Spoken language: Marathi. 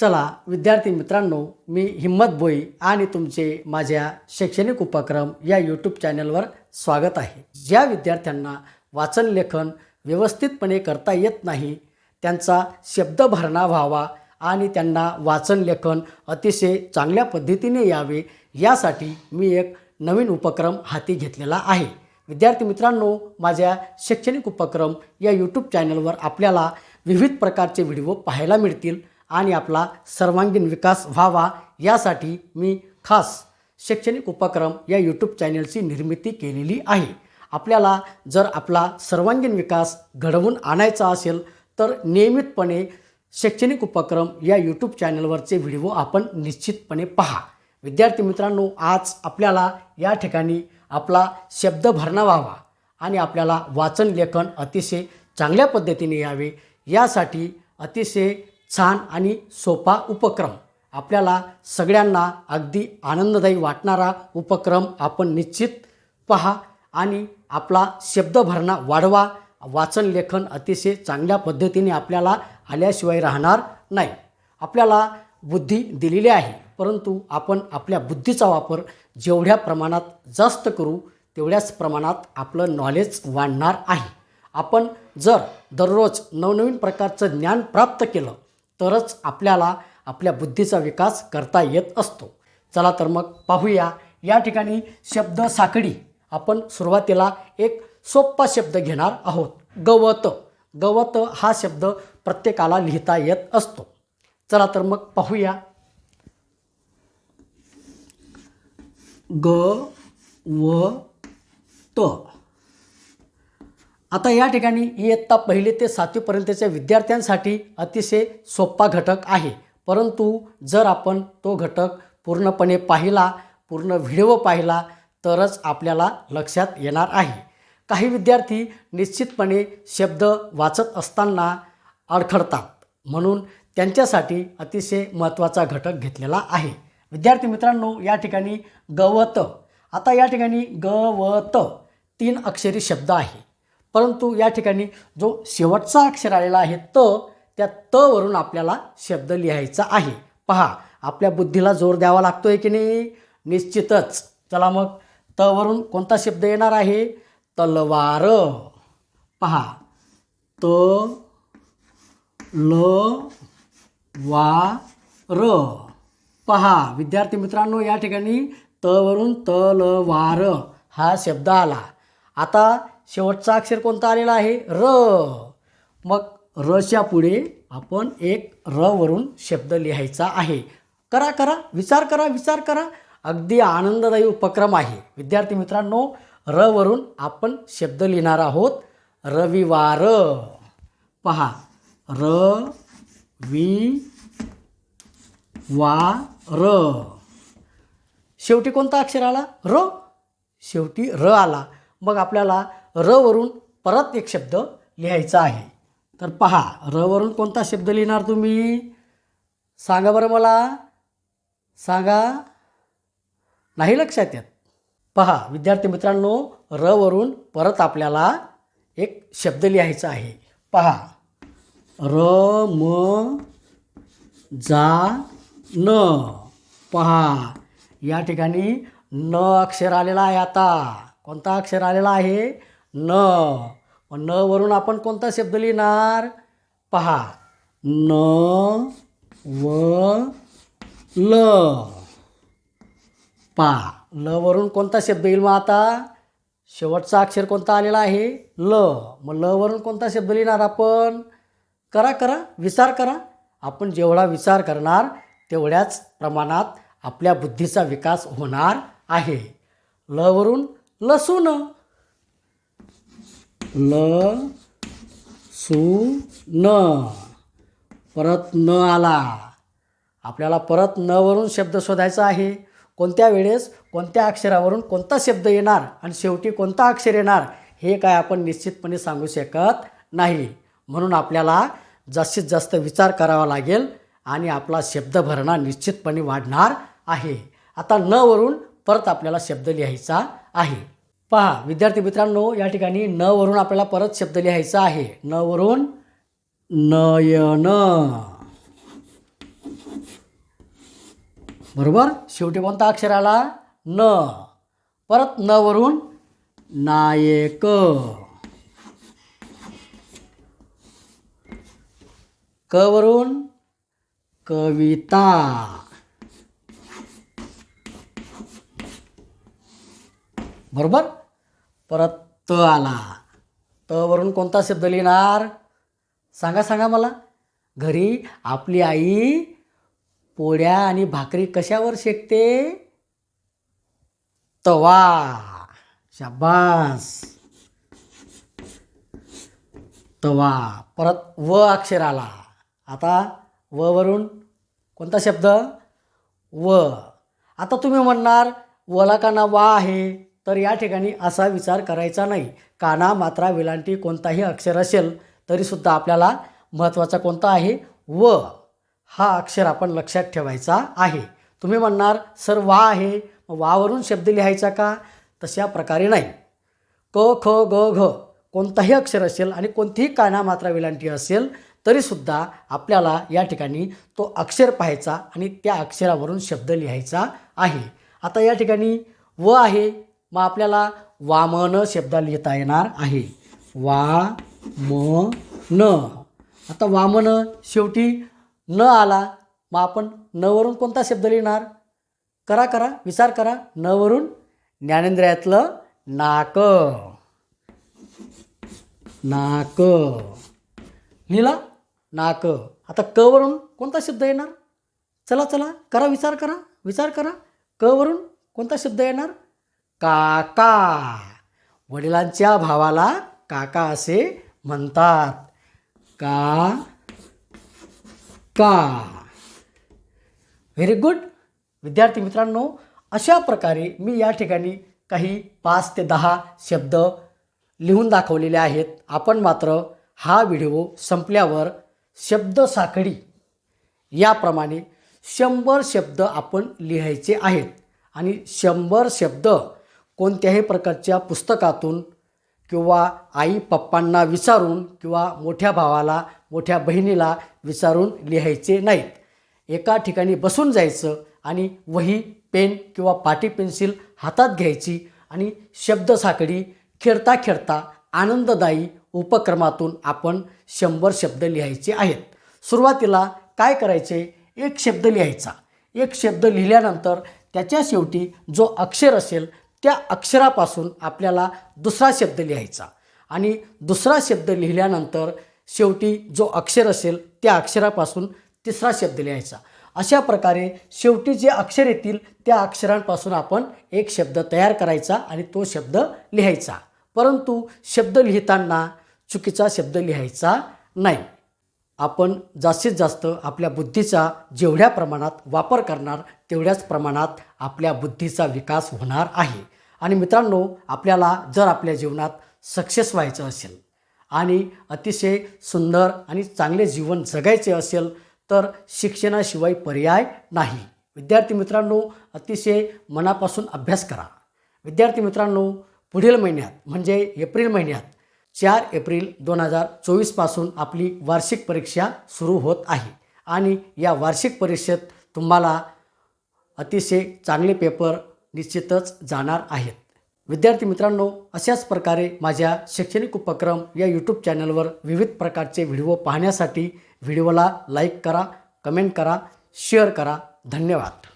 चला विद्यार्थी मित्रांनो मी हिम्मत भोई आणि तुमचे माझ्या शैक्षणिक उपक्रम या यूट्यूब चॅनलवर स्वागत आहे. ज्या विद्यार्थ्यांना वाचन लेखन व्यवस्थितपणे करता येत नाही त्यांचा शब्दभरणा व्हावा आणि त्यांना वाचन लेखन अतिशय चांगल्या पद्धतीने यावे यासाठी मी एक नवीन उपक्रम हाती घेतलेला आहे. विद्यार्थी मित्रांनो माझ्या शैक्षणिक उपक्रम या यूट्यूब चॅनलवर आपल्याला विविध प्रकारचे व्हिडिओ पाहायला मिळतील. आणि आपला सर्वांगीण विकास व्हावा यासाठी मी खास शैक्षणिक उपक्रम या यूट्यूब चॅनलची निर्मिती केलेली आहे. आपल्याला जर आपला सर्वांगीण विकास घडवून आणायचा असेल तर नियमितपणे शैक्षणिक उपक्रम या यूट्यूब चॅनलवरचे व्हिडिओ आपण निश्चितपणे पहा. विद्यार्थी मित्रांनो आज आपल्याला या ठिकाणी आपला शब्द भरणा व्हावा आणि आपल्याला वाचन लेखन अतिशय चांगल्या पद्धतीने यावे. यासाठी अतिशय छान आणि सोपा उपक्रम. आपल्याला सगळ्यांना अगदी आनंददायी वाटणारा उपक्रम आपण निश्चित पहा आणि आपला शब्दभरणा वाढवा. वाचन लेखन अतिशय चांगल्या पद्धतीने आपल्याला आल्याशिवाय राहणार नाही. आपल्याला बुद्धी दिलेली आहे परंतु आपण आपल्या बुद्धीचा वापर जेवढ्या प्रमाणात जास्त करू तेवढ्याच प्रमाणात आपलं नॉलेज वाढणार आहे. आपण जर दररोज नवनवीन प्रकारचं ज्ञान प्राप्त केलं तरच आपल्याला आपल्या बुद्धीचा विकास करता येत असतो. चला तर मग पाहूया. या ठिकाणी शब्द साखळी आपण सुरुवातीला एक सोप्पा शब्द घेणार आहोत. गवत. गवत हा शब्द प्रत्येकाला लिहिता येत असतो. चला तर मग पाहूया. ग व त. आता या ठिकाणी इयत्ता पहिले ते सातवीपर्यंतच्या विद्यार्थ्यांसाठी अतिशय सोपा घटक आहे. परंतु जर आपण तो घटक पूर्णपणे पाहिला पूर्ण व्हिडिओ पाहिला तरच आपल्याला लक्षात येणार आहे. काही विद्यार्थी निश्चितपणे शब्द वाचत असताना अडखडतात म्हणून त्यांच्यासाठी अतिशय महत्त्वाचा घटक घेतलेला आहे. विद्यार्थी मित्रांनो या ठिकाणी गवत. आता या ठिकाणी गवत तीन अक्षरी शब्द आहे. परंतु या ठिकाणी जो शेवटचा अक्षर आलेला आहे त त्या त वरून आपल्याला शब्द लिहायचा आहे. पहा आपल्या बुद्धीला जोर द्यावा लागतोय की नाही? निश्चितच. चला मग त वरून कोणता शब्द येणार आहे? तलवार. पहा त ल वा र पहा विद्यार्थी मित्रांनो या ठिकाणी त वरून तलवार हा शब्द आला. आता शेवटचा अक्षर कोणता आलेला आहे? र. मग रच्या पुढे आपण एक र वरून शब्द लिहायचा आहे. करा करा विचार करा विचार करा. अगदी आनंददायी उपक्रम आहे. विद्यार्थी मित्रांनो र वरून आपण शब्द लिहिणार आहोत. रविवार. पहा. र वि वा र शेवटी कोणता अक्षर आला? र. शेवटी र आला. मग आपल्याला र वरून परत एक शब्द लिहायचा आहे. तर पहा र वरून कोणता शब्द लिहिणार तुम्ही? सांगा बरं मला. सांगा. नाही लक्षात येत. पहा विद्यार्थी मित्रांनो र वरून परत आपल्याला एक शब्द लिहायचा आहे. पहा. र म जा न. पहा या ठिकाणी न अक्षर आलेला आहे आता. कोणता अक्षर आलेला आहे? न. मग न वरून आपण कोणता शब्द लिहिणार? पहा. न व ल. पा ल वरून कोणता शब्द येईल मग आता? शेवटचा अक्षर कोणता आलेला आहे? ल. मग ल वरून कोणता शब्द लिहिणार आपण? करा करा. विचार करा. आपण जेवढा विचार करणार तेवढ्याच प्रमाणात आपल्या बुद्धीचा विकास होणार आहे. ल वरून लसूण ल सु न. परत न आला. आपल्याला परत न वरून शब्द शोधायचा आहे. कोणत्या वेळेस कोणत्या अक्षरावरून कोणता शब्द येणार आणि शेवटी कोणता अक्षर येणार हे काय आपण निश्चितपणे सांगू शकत नाही. म्हणून आपल्याला जास्तीत जास्त विचार करावा लागेल आणि आपला शब्द भरणा निश्चितपणे वाढणार आहे. आता न वरून परत आपल्याला शब्द लिहायचा आहे. पहा विद्यार्थी मित्रांनो या ठिकाणी न वरून आपल्याला परत शब्द लिहायचा आहे. न वरून नयन. बरोबर? शेवटी कोणता अक्षर आला? न. परत न वरून नायक. क वरून कविता. बरोबर? परत त आला. त वरून कोणता शब्द लिहिणार? सांगा सांगा मला. घरी आपली आई पोळ्या आणि भाकरी कशावर शेकते? तवा. शाबास. तवा. परत व अक्षर आला. आता व वरून कोणता शब्द? व. आता तुम्ही म्हणणार वला का ना वा आहे? तर या ठिकाणी असा विचार करायचा नाही. काना मात्रा वेलांटी कोणताही अक्षर असेल तरीसुद्धा आपल्याला महत्त्वाचा कोणता आहे? व. हा अक्षर आपण लक्षात ठेवायचा आहे. तुम्ही म्हणणार सर वा आहे. वावरून शब्द लिहायचा का? तशा प्रकारे नाही. क ख ग घ कोणताही अक्षर असेल आणि कोणतीही काना मात्रा वेलांटी असेल तरीसुद्धा आपल्याला या ठिकाणी तो अक्षर पाहायचा आणि त्या अक्षरावरून शब्द लिहायचा आहे. आता या ठिकाणी व आहे. मग आपल्याला वामन शब्द लिहिता येणार आहे. वा म न आता वामन शेवटी न आला मग आपण न वरून कोणता शब्द लिहिणार? करा करा विचार करा. न वरून ज्ञानेंद्रियातलं नाक. नाक. लिहिला? नाक. आता क वरून कोणता शब्द येणार? चला चला करा विचार करा विचार करा. क वरून कोणता शब्द येणार? काका. वडिलांच्या भावाला काका असे म्हणतात. का का व्हेरी गुड विद्यार्थी मित्रांनो अशा प्रकारे मी या ठिकाणी काही पाच ते दहा शब्द लिहून दाखवलेले आहेत. आपण मात्र हा व्हिडिओ संपल्यावर शब्द साखळी याप्रमाणे शंभर शब्द आपण लिहायचे आहेत. आणि शंभर शब्द कोणत्याही प्रकारच्या पुस्तकातून किंवा आई पप्पांना विचारून किंवा मोठ्या भावाला मोठ्या बहिणीला विचारून लिहायचे नाहीत. एका ठिकाणी बसून जायचं आणि वही पेन किंवा पाटी पेन्सिल हातात घ्यायची आणि शब्दसाखळी खेळता खेळता आनंददायी उपक्रमातून आपण शंभर शब्द लिहायचे आहेत. सुरुवातीला काय करायचे? एक शब्द लिहायचा. एक शब्द लिहिल्यानंतर त्याच्या शेवटी जो अक्षर असेल त्या अक्षरापासून आपल्याला दुसरा शब्द लिहायचा. आणि दुसरा शब्द लिहिल्यानंतर शेवटी जो अक्षर असेल त्या अक्षरापासून तिसरा शब्द लिहायचा. अशा प्रकारे शेवटी जे अक्षर येतील त्या अक्षरांपासून आपण एक शब्द तयार करायचा आणि तो शब्द लिहायचा. परंतु शब्द लिहिताना चुकीचा शब्द लिहायचा नाही. आपण जास्तीत जास्त आपल्या बुद्धीचा जेवढ्या प्रमाणात वापर करणार तेवढ्याच प्रमाणात आपल्या बुद्धीचा विकास होणार आहे. आणि मित्रांनो आपल्याला जर आपल्या जीवनात सक्सेस व्हायचं असेल आणि अतिशय सुंदर आणि चांगले जीवन जगायचे असेल तर शिक्षणाशिवाय पर्याय नाही. विद्यार्थी मित्रांनो अतिशय मनापासून अभ्यास करा. विद्यार्थी मित्रांनो पुढील महिन्यात म्हणजे एप्रिल महिन्यात चार एप्रिल दोन हजार चोवीसपासून आपली वार्षिक परीक्षा सुरू होत आहे. आणि या वार्षिक परीक्षेत तुम्हाला अतिशय चांगले पेपर निश्चितच जाणार आहेत. विद्यार्थी मित्रांनो अशाच प्रकारे माझ्या शैक्षणिक उपक्रम या यूट्यूब चॅनलवर विविध प्रकारचे व्हिडिओ पाहण्यासाठी व्हिडिओला लाईक करा कमेंट करा शेअर करा. धन्यवाद.